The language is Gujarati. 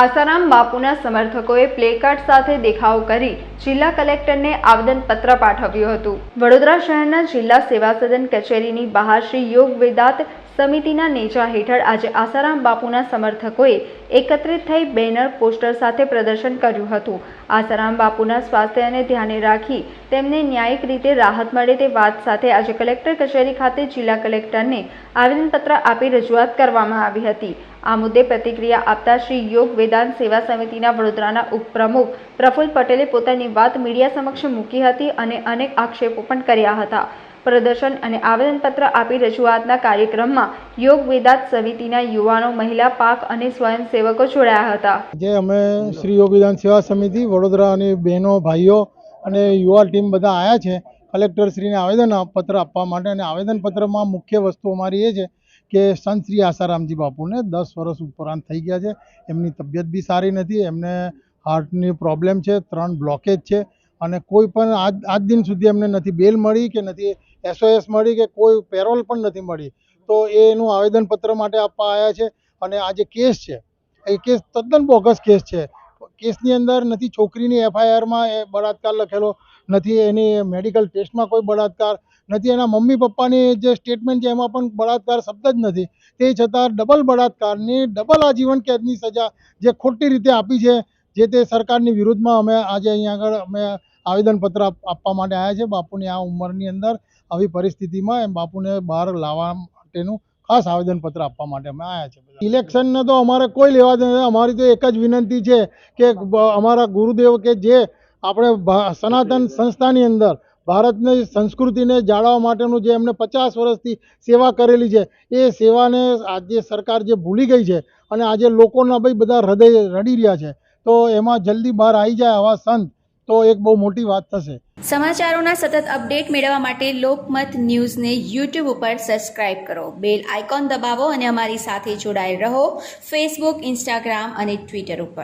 આસારામ બાપુના સમર્થકોએ પ્લેકાર્ડ સાથે દેખાવ કરી જિલ્લા કલેક્ટરને આવેદનપત્ર પાઠવ્યું હતું. વડોદરા શહેરના જિલ્લા સેવા સદન કચેરીની બહાર શ્રી યોગ વેદાંત સમિતિના નેજા હેઠળ આજે આસારામ બાપુના સમર્થકોએ એકત્રિત થઈ બેનર, પોસ્ટર સાથે પ્રદર્શન કર્યું હતું. આસારામ બાપુના સ્વાસ્થ્યને ધ્યાને રાખી તેમને ન્યાયિક રીતે રાહત મળે તે વાત સાથે આજે કલેક્ટર કચેરી ખાતે જિલ્લા કલેક્ટરને આવેદનપત્ર આપી રજૂઆત કરવામાં આવી હતી. આ મુદ્દે પ્રતિક્રિયા આપતા શ્રી યોગ વેદાંત સેવા સમિતિના વડોદરાના ઉપપ્રમુખ પ્રફુલ્લ પટેલે પોતાની વાત મીડિયા સમક્ષ મૂકી હતી અને અનેક આક્ષેપો પણ કર્યા હતા. પ્રદર્શન અને આવેદનપત્ર આપી રજૂઆતના કાર્યક્રમમાં યોગ વેદાંત સમિતિના યુવાનો, મહિલા, પાક અને સ્વયંસેવકો જોડાયા હતા. જે અમે શ્રી યોગ વેદાંત સેવા સમિતિ વડોદરાની બહેનો, ભાઈઓ અને યુવા ટીમ બધા આવ્યા છે. કલેક્ટરશ્રીને આવેદનપત્ર આપ- આપવા માટે અને આવેદનપત્રમાં મુખ્ય વસ્તુ અમારી એ છે કે સંત શ્રી આસારામજી બાપુને દસ વર્ષ ઉપરાંત થઈ ગયા છે. એમની તબિયત બી સારી નથી, એમને હાર્ટની પ્રોબ્લેમ છે, ત્રણ બ્લોકેજ છે. અને કોઈ પણ આજ આજ દિન સુધી એમને નથી બેલ મળી કે નથી એસઓએસ મળી કે કોઈ પેરોલ પણ નથી મળી, તો એનું આવેદનપત્ર માટે આપવા આવ્યા છે. અને આ જે કેસ છે, એ કેસ તદ્દન બોગસ કેસ છે. કેસની અંદર નથી છોકરીની એફઆઈઆરમાં એ બળાત્કાર લખેલો, નથી એની મેડિકલ ટેસ્ટમાં કોઈ બળાત્કાર, નથી એના મમ્મી પપ્પાની જે સ્ટેટમેન્ટ છે એમાં પણ બળાત્કાર શબ્દ જ નથી. તે છતાં ડબલ બળાત્કારની, ડબલ આજીવન કેદની સજા જે ખોટી રીતે આપી છે જે તે સરકારની વિરુદ્ધમાં અમે આજે અહીંયા આગળ અમે આવેદનપત્ર આપવા માટે આવ્યા છે. બાપુની આ ઉંમરની અંદર આવી પરિસ્થિતિમાં એમ બાપુને બહાર લાવવા માટેનું ખાસ આવેદનપત્ર આપવા માટે અમે આવ્યા છે ઇલેક્શનને તો અમારે કોઈ લેવા નથી અમારી તો એક જ વિનંતી છે કે અમારા ગુરુદેવ કે જે આપણે સનાતન સંસ્થાની અંદર ભારતની સંસ્કૃતિને જાળવવા માટેનું જે એમને પચાસ વર્ષથી સેવા કરેલી છે, એ સેવાને આજે સરકાર જે ભૂલી ગઈ છે અને આજે લોકોના ભાઈ બધા હૃદય રડી રહ્યા છે. તો એમાં જલ્દી બહાર આવી જાય આવા સંત, તો એક બહુ મોટી વાત થશે. સમાચારોના સતત અપડેટ મેળવવા માટે લોકમત ન્યૂઝને યુટ્યુબ ઉપર સબસ્ક્રાઇબ કરો. બેલ આઇકોન દબાવો અને અમારી સાથે જોડાયેલ રહો. ફેસબુક ઇન્સ્ટાગ્રામ અને ટ્વિટર ઉપર.